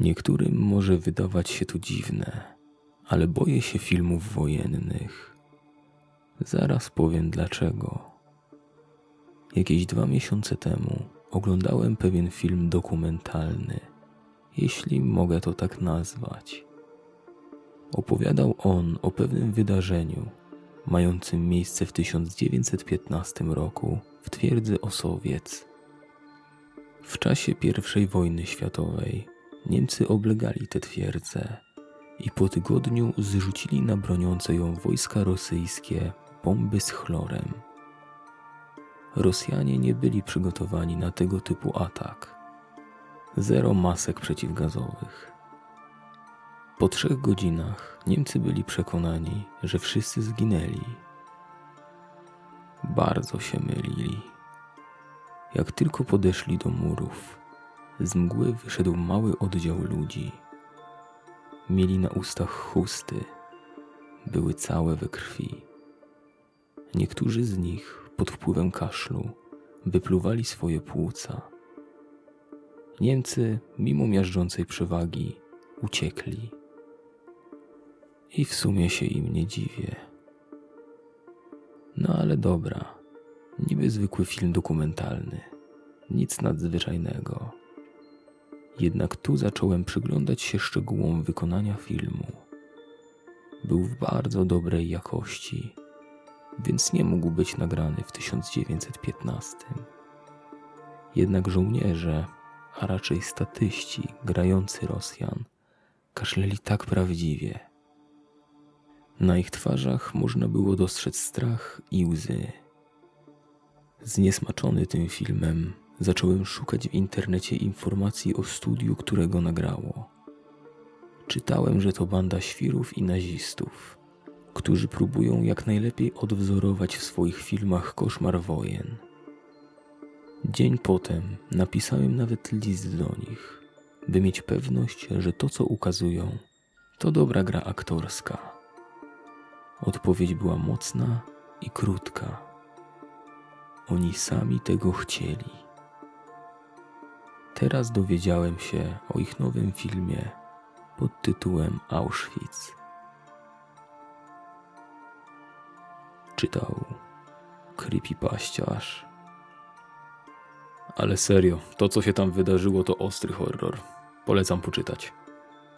Niektórym może wydawać się to dziwne, ale boję się filmów wojennych. Zaraz powiem dlaczego. Jakieś dwa miesiące temu oglądałem pewien film dokumentalny, jeśli mogę to tak nazwać. Opowiadał on o pewnym wydarzeniu mającym miejsce w 1915 roku w twierdzy Osowiec. W czasie I wojny światowej Niemcy oblegali tę twierdzę i po tygodniu zrzucili na broniące ją wojska rosyjskie bomby z chlorem. Rosjanie nie byli przygotowani na tego typu atak. Zero masek przeciwgazowych. Po trzech godzinach Niemcy byli przekonani, że wszyscy zginęli. Bardzo się mylili. Jak tylko podeszli do murów, z mgły wyszedł mały oddział ludzi. Mieli na ustach chusty, były całe we krwi. Niektórzy z nich pod wpływem kaszlu wypluwali swoje płuca. Niemcy, mimo miażdżącej przewagi, uciekli. I w sumie się im nie dziwię. No ale dobra, niby zwykły film dokumentalny, nic nadzwyczajnego. Jednak tu zacząłem przyglądać się szczegółom wykonania filmu. Był w bardzo dobrej jakości, więc nie mógł być nagrany w 1915. Jednak żołnierze, a raczej statyści grający Rosjan, kaszleli tak prawdziwie. Na ich twarzach można było dostrzec strach i łzy. Zniesmaczony tym filmem, zacząłem szukać w internecie informacji o studiu, którego nagrało. Czytałem, że to banda świrów i nazistów, którzy próbują jak najlepiej odwzorować w swoich filmach koszmar wojen. Dzień potem napisałem nawet list do nich, by mieć pewność, że to, co ukazują, to dobra gra aktorska. Odpowiedź była mocna i krótka. Oni sami tego chcieli. Teraz dowiedziałem się o ich nowym filmie pod tytułem Auschwitz. Czytał creepypaściarz. Ale serio, to co się tam wydarzyło to ostry horror. Polecam poczytać.